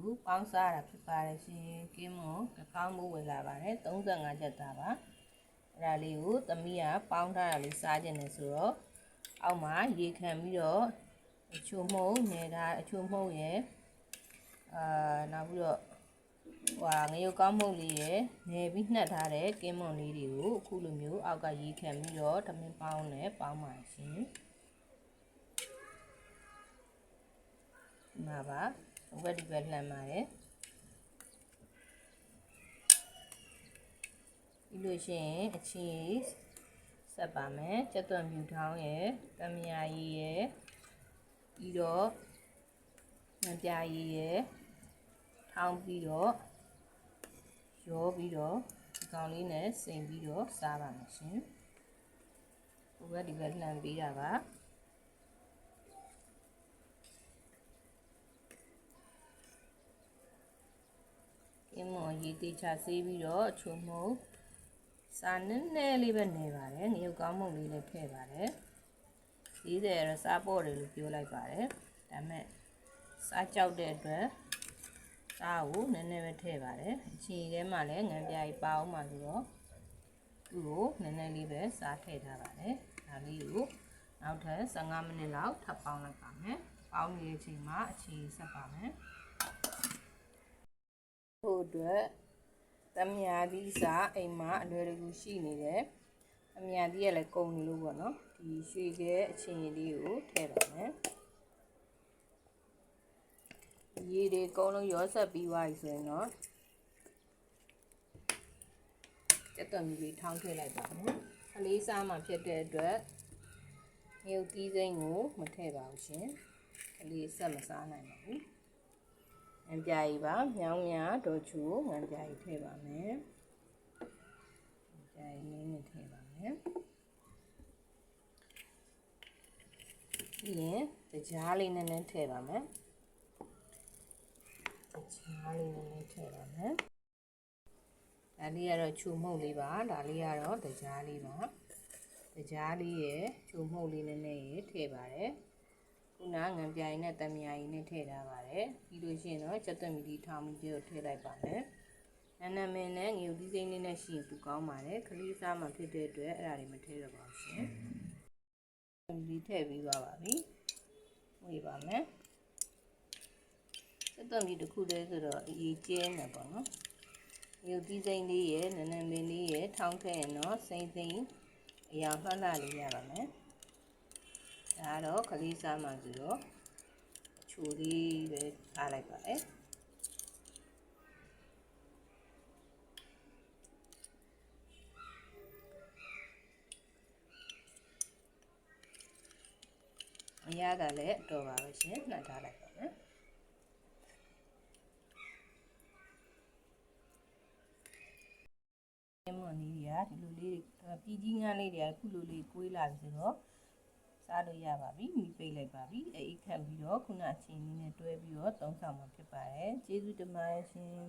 ကိုပေါင်းစားတာဖြစ်ပါတယ်ရှင်ကင်းမွန်တစ်ကောင်းမိုးဝင်လာပါတယ်35ချက်သားပါအဲ့ဒါလေးကိုသမီးကပေါင်းထားတာလေးစားခြင်းနဲ့ဆိုတော့အောက်မှာရေခံပြီးတော့အချိုမှုန့်နေတာအချိုမှုန့်ရယ်အာနောက်ပြီးတော့ဟွာငရုတ်ကောင်းမှုန့်လေးရယ်နေပြီးနှက်ထားတဲ့ကင်းမွန်လေးတွေကိုအခုလိုမျိုးအောက်ကရေခံပြီးတော့သမင်းပေါင်းနဲ့ပေါင်းပါရှင်ဒီမှာပါ ဝက်ဒီဘက်လှမ်းပါတယ်ပြီးလို့ရှိရင်အချီဆက်ပါမယ်ကျက်သွန်မြူထောင်းရယ်တမယာရည်ရယ်ပြီးတော့ငပြာရည်ရယ်ထောင်းပြီးတော့ရောပြီးတော့ဒီကောင်လေးနဲ့စိမ်ပြီးတော့စားပါမယ်ရှင်ဝက်ဒီဘက်လှမ်းပေးတာပါ ကင်းမော် ရေတေချာဆေးပြီးတော့အချုံမုံစာနည်းနည်းလေးပဲနေပါတယ်ငရုတ်ကောင်းမုံလေးလည်းထည့်ပါတယ်40ရစားပေါ့တယ်လို့ပြောလိုက်ပါတယ်ဒါမဲ့စားကြောက်တဲ့အတွက်စားကိုနည်းနည်းပဲထည့်ပါတယ်အချီထဲမှာလည်းငံပြားကြီးပါအောင်ပါဆိုတော့သူ့ကိုနည်းနည်းလေးပဲစားထည့်ထားပါတယ်ဒါလေးကိုနောက်ထပ်15မိနစ်လောက်ထပ်ပေါင်းလိုက်ပါမယ်ပေါင်းနေတဲ့အချိန်မှာအချီဆက်ပါမယ် ဖို့အတွက်တမယာသီးစာအိမ်မှာအလွယ်တကူရှိနေတယ်။အမြာသီးကလည်းကုန်နေလို့ပေါ့နော်။ဒီရွှေခဲအချင်းလေးကိုထည့်ပါမယ်။ရေတွေအကုန်လုံးရောဆက်ပြီးသွားပြီဆိုရင်တော့ကျက်သွန်မီလေးထောင်းထည့်လိုက်ပါမယ်။ကလေးစားမှဖြစ်တဲ့အတွက်မြုပ်သီးစိမ့်ကိုမထည့်ပါဘူးရှင်။ကလေးဆက်မစားနိုင်ပါဘူး။ ငံပြားကြီးပါမြောင်းများဒေါ်ချူကိုငံပြားကြီးထည့်ပါမယ်ငံပြားကြီးနည်းနည်းထည့်ပါမယ်ပြီးရင်တကြားလေးနည်းနည်းထည့်ပါမယ်တကြားလေးနည်းနည်းထည့်ပါမယ်ဒါလေးကတော့ချူမှုန့်လေးပါဒါလေးကတော့တကြားလေးပါတကြားလေးရယ်ချူမှုန့်လေးနည်းနည်းရယ်ထည့်ပါတယ် ခုနငံပြိုင်နဲ့တမယာကြီးနဲ့ထည့်ထားပါတယ်ပြီးလို့ရှိရင်တော့ချက်သွက်မီဒီထောင်မီကိုထည့်လိုက်ပါမယ်နန်းနမင်းနဲ့ငရုတ်သီးစိမ့်လေးနဲ့ရှိရင်သူကောင်းပါတယ်ခလေးစားမှဖြစ်တဲ့အတွက်အဲ့ဒါတွေမထည့်တော့ပါဘူးရှင်ဒီထည့်ပြီးသွားပါပြီဝေးပါမယ်ချက်သွက်မီတစ်ခုတည်းဆိုတော့အရေးကျင်းတယ်ပေါ့နော်ငရုတ်သီးစိမ့်လေးရဲ့နန်းနမင်းလေးရဲ့ထောင်းထည့်ရင်တော့စိမ့်စိမ့်အရာလှလှလေးရပါမယ် ဒါကတော့ခလေးစားမှဆိုတော့အချိုလေးပဲထားလိုက်ပါတယ်အရသာလည်းတော်ပါပဲရှင်နှက်ထားလိုက်ပါမယ်မွန်လေးတွေကဒီလိုလေးတွေပြည်ကြီးငန်းလေးတွေကခုလိုလေးကွေးလာပြီဆိုတော့ စားလို့ရပါပြီမိပိတ်လိုက်ပါပြီအိတ်ခတ်ပြီးတော့ခုနအချင်းလေးနဲ့တွဲပြီးတော့သုံးဆောင်မှာဖြစ်ပါတယ်ကျေးဇူးတင်ပါတယ်ရှင်